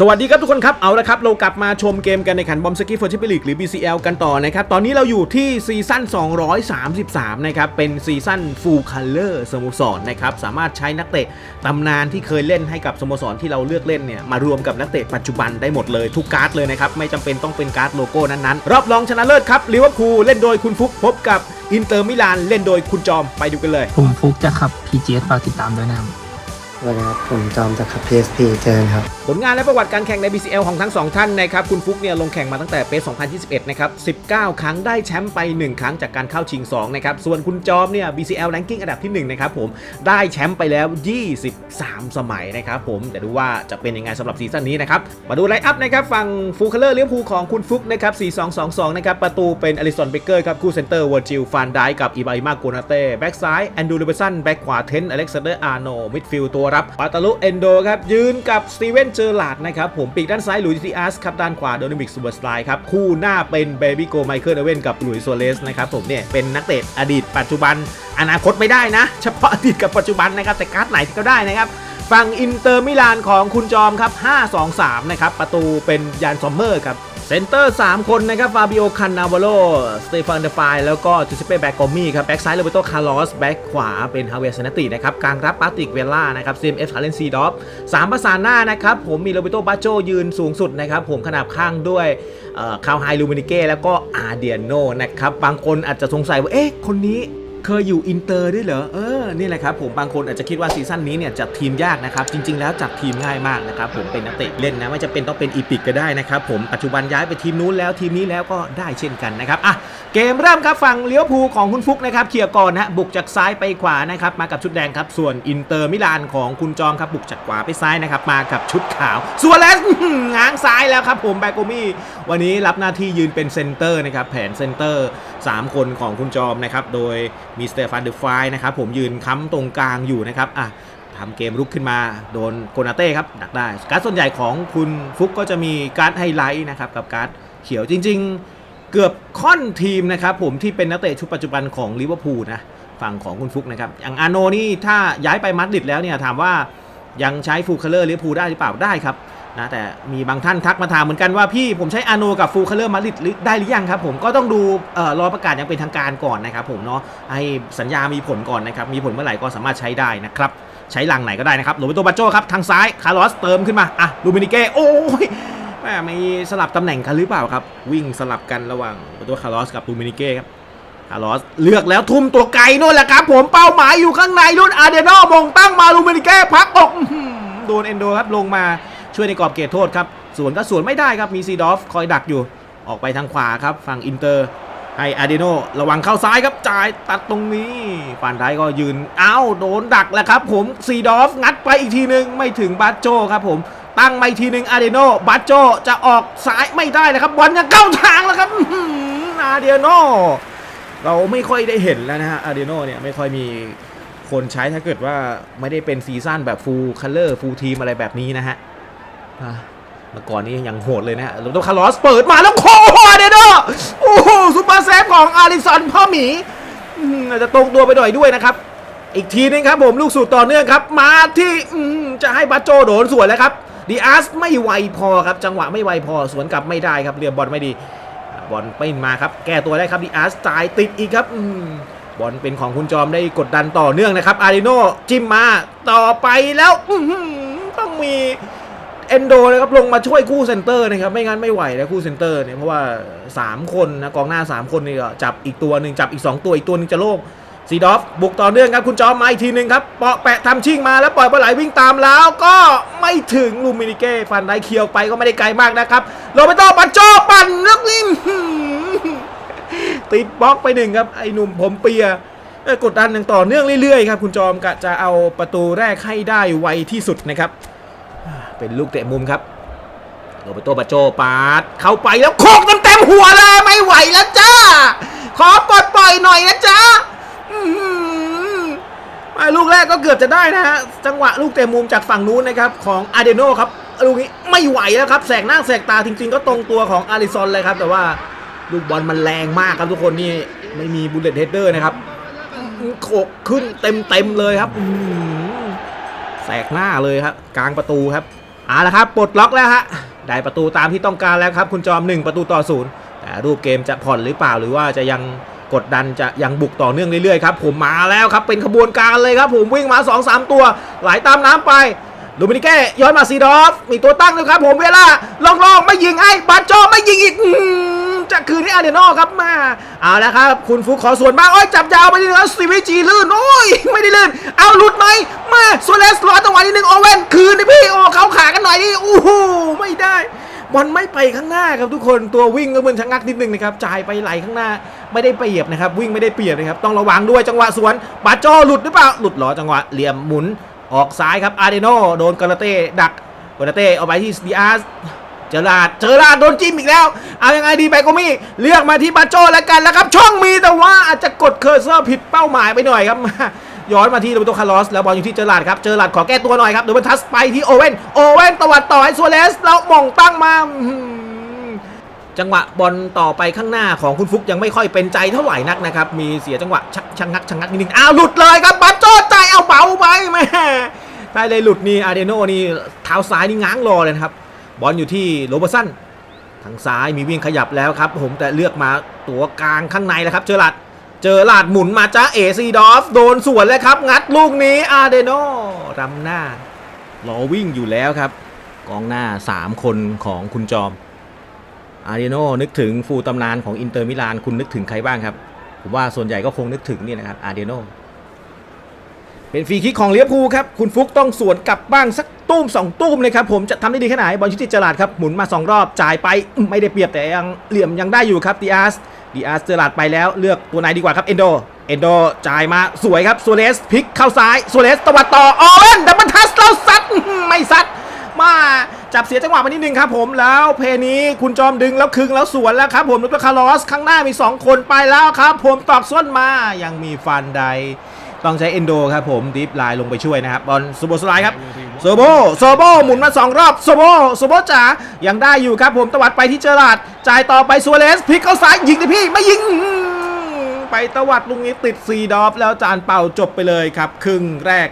สวัสดีครับทุกคนครับ เอาละครับ เรากลับมาชมเกมกันในขันบอมสกี้ฟอร์ชิปลิกหรือ BCL กันต่อนะครับ ตอนนี้เราอยู่ที่ซีซั่น 233 นะครับ เป็นซีซั่นฟูลคัลเลอร์สโมสรนะครับ สามารถใช้นักเตะตำนานที่เคยเล่นให้กับสโมสรที่เราเลือกเล่นเนี่ย มารวมกับนักเตะปัจจุบันได้หมดเลยทุกการ์ดเลยนะครับ ไม่จำเป็นต้องเป็นการ์ดโลโก้นั้นๆ รอบรองชนะเลิศครับลิเวอร์พูลเล่นโดยคุณฟุกพบกับอินเตอร์มิลานเล่นโดยคุณจอมไปดูกันเลยผมฟุกจะขับ PGS ฝากติดตามด้วยนะครับ สวัสดีครับ ผมจอมจากขับ PSP เจอกันครับ ผลงานและประวัติการแข่งใน BCL ของทั้ง 2 ท่านนะครับ คุณฟุกเนี่ยลงแข่งมาตั้งแต่ปี2021 นะครับ 19 ครั้งได้แชมป์ไป 1 ครั้งจากการเข้าชิง 2 นะครับ ส่วนคุณจอมเนี่ย BCL ranking อันดับที่ 1 นะครับผม ได้แชมป์ไปแล้ว 23 สมัยนะครับผม แต่ดูว่าจะเป็นยังไงสำหรับซีซั่นนี้นะครับ มาดูไลน์อัพนะครับ ฝั่งฟูคัลเลอร์เลี้ยวภูของคุณฟุกนะครับ 4222 นะครับ ประตูเป็นอลิสันเบเกอร์ครับ คู่เซนเตอร์วอร์จิลฟานไดกับอีบาอิมาโกนาเต้ แบ็กซ้ายแอนดูเลเบสัน แบ็กขวาเทนอเล็กซานเดอร์อาร์โนมิดฟิลด์ตัวรับปาตาลุเอนโดครับยืนกับสตีเวนเจอร์ลาดนะครับผมปีกด้านซ้ายหลุยส์ดิอาสครับด้านขวาโดนิมิกซูเปอร์สไลด์ครับคู่หน้าเป็นเบบี้โกไมเคิลเอเวนกับหลุยส์โซเลสนะครับผมเนี่ยเป็นนักเตะอดีตปัจจุบันอนาคตไม่ได้นะ เฉพาะอดีตกับปัจจุบันนะครับแต่การ์ดไหนก็ได้นะครับฝั่งอินเตอร์มิลานของคุณจอมครับ5-2-3นะครับประตูเป็นยานซอมเมอร์ครับ เซนเตอร์ 3 คนนะครับ ฟาบิโอ คันนาวาโล สเตฟานเดฟาย แล้วก็จูเซเป้ แบ็กกอมี่ครับ แบ็กซ้ายโรเบโตคาร์ลอส แบ็กขวาเป็นฮาเวียร์ซนาตินะครับ กลางรับปาติก เวล่า นะครับซีเอ็มเอฟคาร์เลนซีดอฟสามประสานหน้านะครับ ผมมีโรเบโตบาโจยืนสูงสุดนะครับ ผมขนาบข้างด้วยคาวไฮลูมินิเก้ แล้วก็อาเดียโนนะครับ บางคนอาจจะสงสัยว่า เอ๊ะ คนนี้ เคยอยู่อินเตอร์ด้วยเหรอ เออ นี่แหละครับผมบางคนอาจจะคิดว่าซีซั่นนี้เนี่ยจัดทีมยากนะครับ จริง ๆ แล้วจัดทีมง่ายมากนะครับผมเป็นนักเตะเล่นนะไม่จะเป็นต้องเป็นอีพิกก็ได้นะครับผมปัจจุบันย้ายไปทีมนู้นแล้วทีมนี้แล้วก็ได้เช่นกันนะครับอะเกมเริ่มครับฝั่งเลี้ยวภูของคุณฟุกนะครับเคลียร์ก่อนนะบุกจากซ้ายไปขวานะครับมากับชุดแดงครับส่วนอินเตอร์มิลานของคุณจอมครับบุกจากขวาไปซ้ายนะครับมากับชุดขาวส่วนเลสง้างซ้ายแล้วครับผมแบโกมี่วันนี้รับหน้าที่ยืนเป็นเซนเตอร์นะครับแผนเซนเตอร์ 3 คนของคุณจอมนะครับโดยมีสเตฟานเดฟายนะครับผมยืนค้ำตรงกลางอยู่นะครับอะทำเกมรุกขึ้นมาโดนโกนาเต้ครับดักได้ การ์ดส่วนใหญ่ของคุณฟุกก็จะมีการ์ดไฮไลท์นะครับกับการ์ดเขียวจริง ๆ เกือบค่อนทีมนะครับผมที่เป็นนักเตะชุดปัจจุบันของลิเวอร์พูลนะฝั่งของคุณฟุกนะครับอย่างอาโนนี่ถ้าย้ายไปมาดริดแล้วเนี่ยถามว่ายังใช้ฟูลคัลเลอร์ลิเวอร์พูลได้หรือเปล่าได้ครับ นะแต่มีบางท่านทักมาถามเหมือนกันว่าพี่ผมใช้อาโนกับฟูลคัลเลอร์มาริดได้หรือยังครับผมก็ต้องดูเอ่อรอประกาศอย่างเป็นทางการก่อนนะครับผมเนาะให้สัญญามีผลก่อนนะครับมีผลเมื่อไหร่ก็สามารถใช้ได้นะครับใช้ลังไหนก็ได้นะครับโรเบโตบาโจครับทางซ้ายคาร์ลอสเติมขึ้นมาอะลูมินิเก้โอ้ยแม่มีสลับตำแหน่งกันหรือเปล่าครับ วิ่งสลับกันระหว่างโรเบโตคาร์ลอสกับลูมินิเก้ครับคาร์ลอสเลือกแล้วทุ่มตัวไกลนู่นแหละครับผมเป้าหมายอยู่ข้างในรุ่นอาเดโนมงตั้งมาลูมินิเก้พักอกโดนเอนโดครับลงมา ช่วยในกรอบเขตโทษครับสวนก็สวนไม่ได้ครับมีซีดอฟคอยดักอยู่ ออกไปทางขวาครับฝั่งอินเตอร์ให้อาเดโนระวังเข้าซ้ายครับจ่ายตัดตรงนี้ฟานไดก็ยืนเอ้าโดนดักแล้วครับ ผมซีดอฟงัดไปอีกทีหนึ่งไม่ถึงบัตโจครับผมตั้งมาอีกทีหนึ่งอาเดโนบัตโจจะออกซ้ายไม่ได้เลยครับบอลยังเข้าทางแล้วครับอื้อหืออาเดโนเราไม่ค่อยได้เห็นแล้วนะฮะอาเดโนเนี่ยไม่ค่อยมีคนใช้ถ้าเกิดว่าไม่ได้เป็นซีซั่นแบบฟูลคัลเลอร์ฟูลทีมอะไรแบบนี้นะฮะ อะเมื่อก่อนนี้ยังโหดเลยนะฮะโรเบโตคาร์ลอสเปิดมาแล้วโคอาเดโนโอ้โหซูเปอร์เซฟของอาริสันพ่อหมีอาจจะตรงตัวไปหน่อยด้วยนะครับ อีกทีนึงครับผมลูกสูตรต่อเนื่องครับ มาที่จะให้บัตโจโดนสวนแล้วครับดีอาร์สไม่ไวพอครับ จังหวะไม่ไวพอสวนกลับไม่ได้ครับเรียบบอลไม่ดี บอลปิ้นมาครับ แก้ตัวได้ครับดีอาร์สจ่ายติดอีกครับอบอลเป็นของคุณจอมได้กดดันต่อเนื่องนะครับอาริโนจิ้มมาต่อไปแล้วต้องมี เอนโดนะครับลงมาช่วยคู่เซนเตอร์นะครับไม่งั้นไม่ไหวนะคู่เซนเตอร์เนี่ยเพราะว่า 3 คนนะกองหน้า 3 คนนี่ก็จับอีกตัวหนึ่งจับอีก 2 ตัวอีกตัวหนึงจะโล่งซีดอฟบุกต่อเนื่องครับคุณจอมมาอีกทีหนึ่งครับเปาะแปะทำชิ่งมาแล้วปล่อยปลาไหลวิ่งตามแล้วก็ไม่ถึงลูมินิเก้ฟันได้เคียวไปก็ไม่ได้ไกลมากนะครับโรเบโตปันโจปั่นลึกนี่มติดบล็อกไปหนึ่งครับไอ้หนุ่มผมเปียเอ้ยกดดันอย่างต่อเนื่องเรื่อยๆครับคุณจอมกะจะเอาประตูแรกให้ได้ไวที่สุดนะครับ เป็นลูกเตะมุมครับโรเบโตบาโจปาดเข้าไปแล้วโคกเต็มๆหัวเลยไม่ไหวแล้วจ้า ขอปลดปล่อยหน่อยนะจ๊ะอื้อหือไอ้ลูกแรกก็เกือบจะได้นะฮะจังหวะลูกเตะมุมจากฝั่งนู้นนะครับของอาเดโนครับลูกนี้ไม่ไหวแล้วครับแสกหน้าแสกตาจริงๆ ก็ตรงตัวของอาริซอนเลยครับ แต่ว่าลูกบอลมันแรงมากครับทุกคนนี่ไม่มีบุลเลตเฮดเดอร์นะครับโขกขึ้นเต็มๆเลยครับแสกหน้าเลยครับ กลางประตูครับ เอาละครับปลดล็อกแล้วฮะได้ประตูตามที่ต้องการแล้วครับ คุณจอม 1 ประตูต่อศูนย์แต่รูปเกมจะผ่อนหรือเปล่าหรือว่าจะยังกดดันจะยังบุกต่อเนื่องเรื่อยๆครับผมมาแล้วครับเป็นขบวนการเลยครับผมวิ่งมา 2-3 ตัว ไหลตามน้ำไปลูมินิแก้ย้อนมาซีดอฟมีตัวตั้งด้วยครับผมเวลาลองๆไม่ยิงไอ้บาจจไม่ยิงอีก จะคืนให้อาเดโนครับมาเอาละครับ คุณฟุกขอส่วนบ้างโอ้ยจับยาวไปนี่แล้วซีวิจีลื่นโอ้ยไม่ได้ลื่น เอาหลุดไหมมาโซเลสรอจังหวะนิดนึงโอเว่นคืนดิพี่โอ้เขาขากันหน่อยดิโอ้โหไม่ได้บอลไม่ไปข้างหน้าครับทุกคนตัววิ่งก็เหมือนชะงักนิดนึงนะครับจ่ายไปไหลข้างหน้าไม่ได้เปรียบนะครับวิ่งไม่ได้เปรียบนะครับต้องระวังด้วยจังหวะสวนบาโจหลุดหรือเปล่าหลุดเหรอจังหวะเหลี่ยมหมุนออกซ้ายครับอาร์เดโนโดนกาลาเต้ดักกาลาเต้เอาไปที่ดีอาร์ เจอราดเจอราดโดนจิ้มอีกแล้ว เอายังไงดีไปก็มีเลือกมาที่บาโจแล้วกันแล้วครับ ช่องมีแต่ว่าอาจจะกดเคอร์เซอร์ผิดเป้าหมายไปหน่อยครับย้อนมาที่โรเบโตคาร์ลอสแล้วบอลอยู่ที่เจอราดครับ เจอราดขอแก้ตัวหน่อยครับโดยบรรทัสไปที่โอเว่น โอเว่นตวัดต่อให้ซัวเรสแล้วมองตั้งมา จังหวะบอลต่อไปข้างหน้าของคุณฟุกยังไม่ค่อยเป็นใจเท่าไหร่นักนะครับ มีเสียจังหวะชักชะงักชะงักนิดนึงอ้าวหลุดเลยครับบัตโจใจเอาเบาไปแม่ได้เลยหลุดนี่อาเดโนนี่เท้าซ้ายนี่ง้างรอเลยครับ บอลอยู่ที่โรเบอร์สันทางซ้ายมีวิ่งขยับแล้วครับผมแต่เลือกมาตัวกลางข้างในแล้วครับเจอหลัดเจอหลาดหมุนมาจ้าเอซีดอฟโดนสวนแล้วครับ งัดลูกนี้อาเดโนรำหน้ารอวิ่งอยู่แล้วครับ กองหน้า 3 คนของคุณจอม อาเดโนนึกถึงฟูลตำนานของอินเตอร์มิลานคุณนึกถึงใครบ้างครับ ผมว่าส่วนใหญ่ก็คงนึกถึงนี่นะครับอาเดโน เป็นฟรีคิกของเลี้ยพูครับ คุณฟุกต้องสวนกลับบ้างสักตุ้มสองตุ้มเลยครับผมจะทำได้ดีแค่ไหนบอลชุดที่จลาดครับหมุนมา 2 รอบจ่ายไปไม่ได้เปรียบแต่ยังเหลี่ยมยังได้อยู่ครับดีอาร์สดีอาร์สเจลาดไปแล้วเลือกตัวไหนดีกว่าครับเอนโดเอนโดจ่ายมาสวยครับซัวเรสพลิกเข้าซ้ายซัวเรสตวัดต่อออเวนดับเบิลทัสเราซัดไม่ซัดมาจับเสียจังหวะมานิดนึงครับผมแล้วเพลย์นี้คุณจอมดึงแล้วคึงแล้วสวนแล้วครับผมลูกคาร์ลอสข้างหน้ามี 2 คนไปแล้วครับ ผมตอกส้นมายังมีฟันใด ต้องใช้เอนโดครับผมดิฟไลน์ลงไปช่วยนะครับบอลซูโบสไลด์ครับโซโบโซโบหมุนมา 2 รอบโซโบโซโบจ๋ายังได้อยู่ครับผมตวัดไปที่เจอราดจ่ายต่อไปซัวเรสพลิกเข้าซ้ายยิงดิพี่ไม่ยิงไปตวัดลุงนี้ติด4ดอฟแล้วจานเป่าจบไปเลยครับ ครึ่งแรก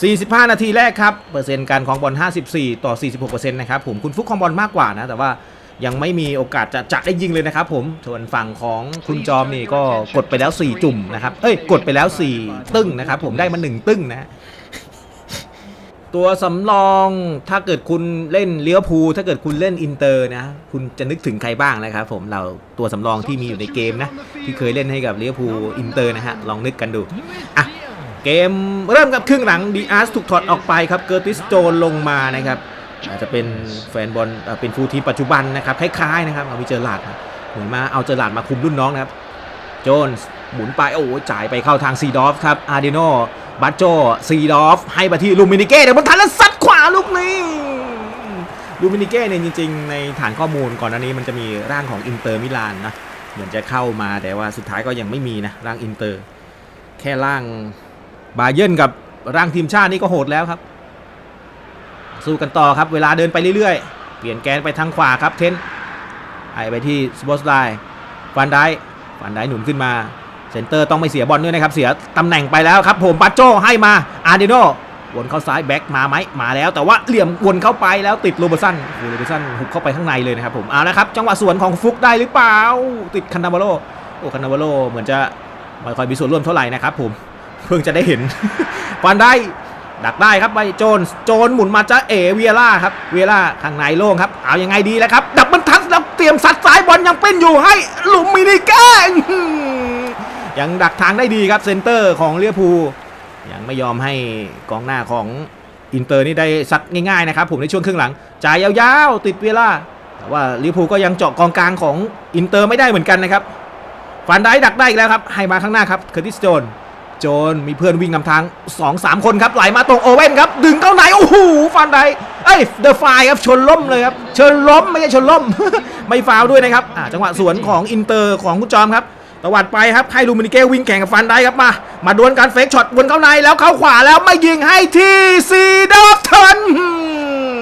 45 นาทีแรกครับ เปอร์เซ็นต์การของบอล 54 ต่อ 46%นะครับผมคุณฟุกของบอลมากกว่านะ แต่ว่า ยังไม่มีโอกาสจะจะได้ยิงเลยนะครับผมส่วนฝั่งของคุณจอมนี่ก็กดไปแล้ว 4 จุ่มนะครับ เอ้ยกดไปแล้ว 4 ตึ้งนะครับ ผมได้มา 1 ตึ้งนะ ตัวสำรองถ้าเกิดคุณเล่นเลี้ยวภูลถ้าเกิดคุณเล่นอินเตอร์นะ คุณจะนึกถึงใครบ้างนะครับผมเราตัวสำรองที่มีอยู่ในเกมนะ ที่เคยเล่นให้กับเลี้ยวภูลอินเตอร์นะฮะลองนึกกันดูอะเกมเริ่มกับครึ่งหลังดีอาร์สถูกถอดออกไปครับเกอร์ติสโจนลงมานะครับ อาจจะเป็นแฟนบอลเป็นฟูทีมปัจจุบันนะครับคล้ายๆนะครับเอาไปเจอหลาดเหมือนมาเอาเจอหลาดมาคุมรุ่นน้องนะครับโจนส์หมุนไปโอ้โหจ่ายไปเข้าทางซีดอฟครับอาร์เดโนบัตโจซีดอฟให้มาที่ลูมินิเก้เดี๋ยวมันทันแล้วซัดขวาลูกนี้ลูมินิเก้เนี่ยจริงๆ ในฐานข้อมูลก่อนหน้านี้มันจะมีร่างของอินเตอร์มิลานนะเหมือนจะเข้ามาแต่ว่าสุดท้ายก็ยังไม่มีนะร่างอินเตอร์ แค่ร่างบาเยิร์นกับร่างทีมชาตินี่ก็โหดแล้วครับ สู้กันต่อครับ เวลาเดินไปเรื่อยๆ เปลี่ยนแกนไปทางขวาครับเทนไอไปที่สปอร์ตไลน์ฟันได้ฟันได้หนุนขึ้นมาเซนเตอร์ต้องไม่เสียบอลด้วยนะครับ เสียตำแหน่งไปแล้วครับ ผมปัจโจให้มาอาร์เดโนวนเข้าซ้ายแบ็กมาไหมมาแล้ว แต่ว่าเหลี่ยมวนเข้าไปแล้วติดโรเบอร์สันโอ้โรเบอร์สันหุบเข้าไปข้างในเลยนะครับผมเอาละครับ จังหวะสวนของฟุกได้หรือเปล่า ติดคันนาวาโลโอ้คันนาวาโลเหมือนจะไม่ค่อยมีส่วนร่วมเท่าไหร่นะครับผมเพิ่งจะได้เห็นฟันได้ ดักได้ครับไปโจนโจนหมุนมาจ้าเอเวียร่าครับเวียร่าข้างในโล่งครับ เอายังไงดีแล้วครับ ดับเบิลทัชแล้วเตรียมซัดซ้ายบอลยังเป็นอยู่ให้หลุมมินิแกงยังดักทางได้ดีครับเซนเตอร์ของเลียพูยังไม่ยอมให้กองหน้าของอินเตอร์นี่ได้ซัดง่ายๆนะครับ ผมในช่วงครึ่งหลังจ่ายยาวๆ ติดเวียร่าแต่ว่าลิเวอร์พูลก็ยังเจาะกองกลางของอินเตอร์ไม่ได้เหมือนกันนะครับฟันได้ดักได้อีกแล้วครับให้มาข้างหน้าครับเคอร์ติสโจน โจนมีเพื่อนวิ่งนำทาง 2 3 คนครับไหลมาตรงโอเว่นครับ ดึงเข้าไหน โอ้โหฟันไดเอ้ยเดอะไฟครับชนล้มเลยครับเชิญล้มไม่ใช่ชนล้ม ไม่ฟาวด้วยนะครับอ่าจังหวะสวนของอินเตอร์ของคุณจอมครับตวัดไปครับให้ลูมินิเก้วิ่งแข่งกับฟันได้ครับมา มาดวลกันเฟกช็อตวนเข้าในแล้วเข้าขวาแล้วไม่ยิงให้ที่ซีดอฟเทิร์น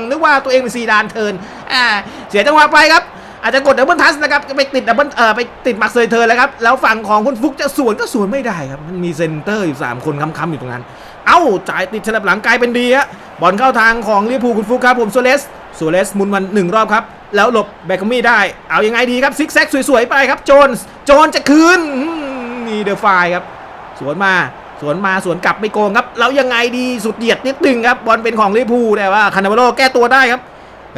นึกว่าตัวเองเป็นซีดานเทิร์นอ่าเสียจังหวะไปครับ อาจจะกดดับเบิลทัสนะครับไปติดดับเบิลเอ่อไปติดมักเซยเทอแล้วครับ แล้วฝั่งของคุณฟุกจะสวนก็สวนไม่ได้ครับ มันมีเซนเตอร์อยู่ 3 คนค้ำๆอยู่ตรงนั้น เอ้า จ่ายติดฉลับหลังกลายเป็นดีฮะบอลเข้าทางของลิเวอร์พูลคุณฟุกครับผมโซเลสโซเรสมุนมันหนึ่งรอบครับ แล้วหลบแบคมี่ได้ เอายังไงดีครับซิกแซกสวยๆไปครับโจนส์โจนจะคืนนี่เดอะไฟครับ สวนมาสวนมาสวนกลับไม่โกงครับ แล้วยังไงดีสุดเหยียดนิดนึงครับบอลเป็นของลิเวอร์พูลแต่ว่าคานา v าโลแก้ตัวได้ครับ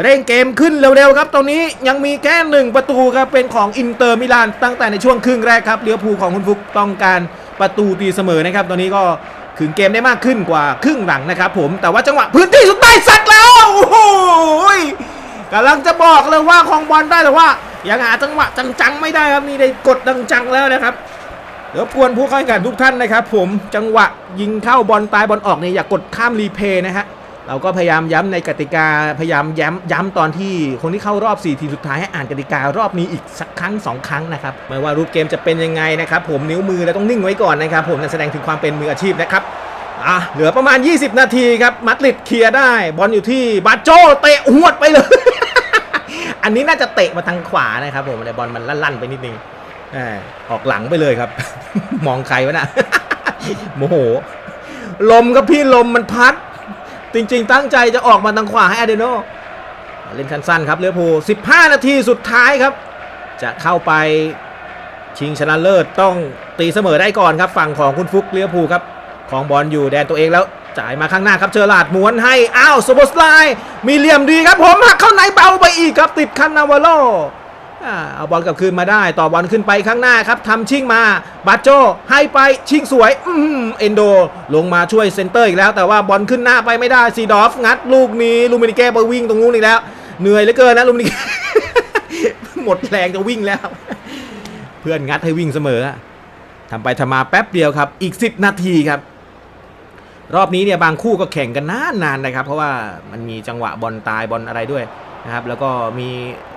เร่งเกมขึ้นเร็วๆครับตรงนี้ยังมีแค่หนึ่งประตูครับเป็นของอินเตอร์มิลานตั้งแต่ในช่วงครึ่งแรกครับเลี้ยวภูของคุณฟุกต้องการประตูตีเสมอนะครับ ตอนนี้ก็ขึงเกมได้มากขึ้นกว่าครึ่งหลังนะครับผมแต่ว่าจังหวะพื้นที่สุดท้ายสัตว์แล้วโอ้โหกำลังจะบอกเลยว่าของบอลได้แต่ว่ายังหาจังหวะจังๆไม่ได้ครับนี่ได้กดดังจังแล้วนะครับเดี๋ยวกวนผู้เข้าแข่งขันทุกท่านนะครับ ผมจังหวะยิงเข้าบอลตายบอลออกเนี่ยอย่ากดข้ามรีเพย์นะฮะ เราก็พยายามย้ำในกติกาพยายามย้ำย้ำตอนที่คนที่เข้ารอบ 4 ทีมสุดท้ายให้อ่านกติการอบนี้อีกสักครั้ง 2 ครั้งนะครับไม่ว่ารูปเกมจะเป็นยังไงนะครับผมนิ้วมือเราต้องนิ่งไว้ก่อนนะครับผมแสดงถึงความเป็นมืออาชีพนะครับอะเหลือประมาณ 20 นาทีครับมัดริดเคลียร์ได้ บอลอยู่ที่บาโจเตะหวดไปเลย อันนี้น่าจะเตะมาทางขวานะครับผมแต่บอลมันลั่นๆไปนิดนึงออออกหลังไปเลยครับ มองใครวะน่ะโมโห ลมครับพี่ลมมันพัด จริง ๆ ตั้งใจจะออกมาทางขวาให้อเดโนเล่นคันสั้นครับเรือพู15 นาทีสุดท้ายครับ จะเข้าไปชิงชนะเลิศต้องตีเสมอได้ก่อนครับฝั่งของคุณฟุกเรือพูครับของบอลอยู่แดนตัวเองแล้วจ่ายมาข้างหน้าครับเชอร์ลาดม้วนให้อ้าวโซโบสไลมีเหลี่ยมดีครับผมหักเข้าในเบาไปอีกครับติดคันนาวาโล เอาบอลกลับคืนมาได้ ต่อบอลขึ้นไปข้างหน้าครับทำชิ่งมา บาโจให้ไปชิ่งสวย อืมเอนโด ลงมาช่วยเซนเตอร์อีกแล้ว แต่ว่าบอลขึ้นหน้าไปไม่ได้ซีดอฟ งัดลูกนี้ ลูมินิเก้ไปวิ่งตรงนู้นอีกแล้ว เหนื่อยเหลือเกินนะลูมินิเก้หมดแรงจะวิ่งแล้ว เพื่อนงัดให้วิ่งเสมอทำไปทำมาแป๊บเดียวครับ อีก 10 นาทีครับ รอบนี้เนี่ยบางคู่ก็แข่งกันนานๆนะครับ เพราะว่ามันมีจังหวะบอลตายบอลอะไรด้วย นะครับแล้วก็มี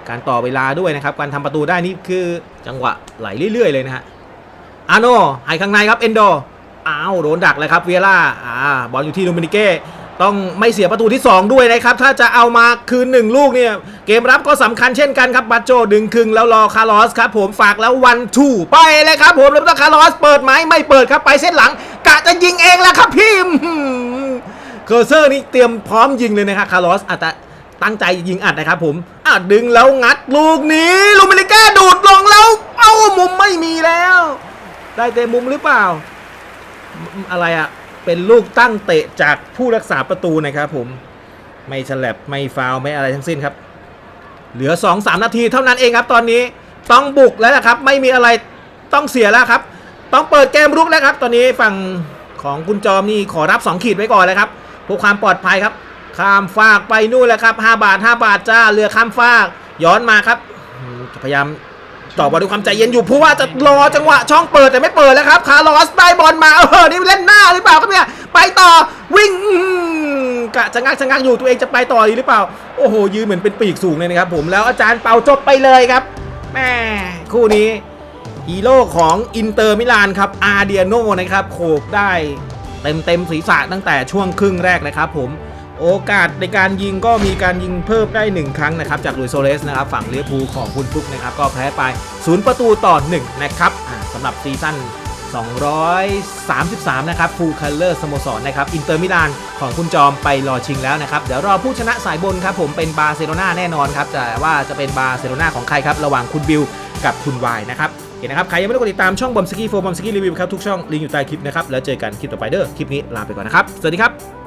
การต่อเวลาด้วยนะครับ การทำประตูได้นี่คือจังหวะไหลเรื่อย ๆ เลยนะฮะอาโนให้ข้างในครับเอนโดอ้าวโดนดักเลยครับเวียร่าอ่าบอลอยู่ที่โดมินิเก้ต้องไม่เสียประตูที่ 2 ด้วยนะครับ ถ้าจะเอามาคืน 1 ลูกเนี่ย เกมรับก็สำคัญเช่นกันครับบัตโจดึงคึงแล้วรอคาร์ลอสครับผมฝากแล้ววันทูไปเลยครับผมแล้วคาร์ลอสเปิดไหมไม่เปิดครับไปเส้นหลัง กะจะยิงเองแล้วครับพี่อื้อหือเคอร์เซอร์นี่เตรียมพร้อมยิงเลยนะครับคาร์ลอสอาจจะ ตั้งใจยิงอัดนะครับผมอะดึงแล้วงัดลูกนี้ลูมินิก้าดูดลงแล้ว เอ้ามุมไม่มีแล้ว ได้เต็มมุมหรือเปล่า อะไรอะเป็นลูกตั้งเตะจากผู้รักษาประตูนะครับผมไม่ฉลับไม่ฟาวไม่อะไรทั้งสิ้นครับ เหลือ 2-3 นาทีเท่านั้นเองครับ ตอนนี้ต้องบุกแล้วนะครับ ไม่มีอะไรต้องเสียแล้วครับ ต้องเปิดเกมรุกแล้วครับ ตอนนี้ฝั่งของคุณจอมนี่ขอรับ 2 ขีดไว้ก่อนเลยครับเพื่อความปลอดภัยครับ ข้ามฟากไปนู่นแหละครับ5บาท 5 บาทจ้าเรือข้ามฟาก ย้อนมาครับพยายามต่อบอลด้วยความใจเย็นอยู่เพราะว่าจะรอจังหวะช่องเปิดแต่ไม่เปิดแล้วครับคาร์ลอสได้บอลมาเออนี่เล่นหน้าหรือเปล่าครับเนี่ยไปต่อวิ่งกะจะงักจะงักอยู่ตัวเองจะไปต่อดีหรือเปล่า โอ้โหยืนเหมือนเป็นปีกสูงเลยนะครับผมแล้วอาจารย์เป่าจบไปเลยครับแม่คู่นี้ฮีโร่ของอินเตอร์มิลานครับอาเดียโนนะครับโขกได้เต็มเต็มศีรษะตั้งแต่ช่วงครึ่งแรกนะครับผม โอกาสในการยิงก็มีการยิงเพิ่มได้ 1 ครั้งนะครับ จากลุยโซเลสนะครับฝั่งเลียพูของคุณฟลุกนะครับก็แพ้ไป 0 ประตูต่อ 1 นะครับสำหรับซีซั่น233 นะครับฟูลคัลเลอร์สโมสรนะครับอินเตอร์มิลานของคุณจอมไปรอชิงแล้วนะครับ เดี๋ยวรอผู้ชนะสายบนครับผมเป็นบาร์เซโลนาแน่นอนครับแต่ว่าจะเป็นบาร์เซโลนาของใครครับ ระหว่างคุณบิลกับคุณวายนะครับโอเคนะครับ ใครยังไม่ได้กดติดตามช่องบอมสกี้โฟบอมสกี้รีวิวครับ ทุกช่องลิงก์อยู่ใต้คลิปนะครับ แล้วเจอกันคลิปต่อไปเด้อคลิปนี้ลาไปก่อนนะครับ สวัสดีครับ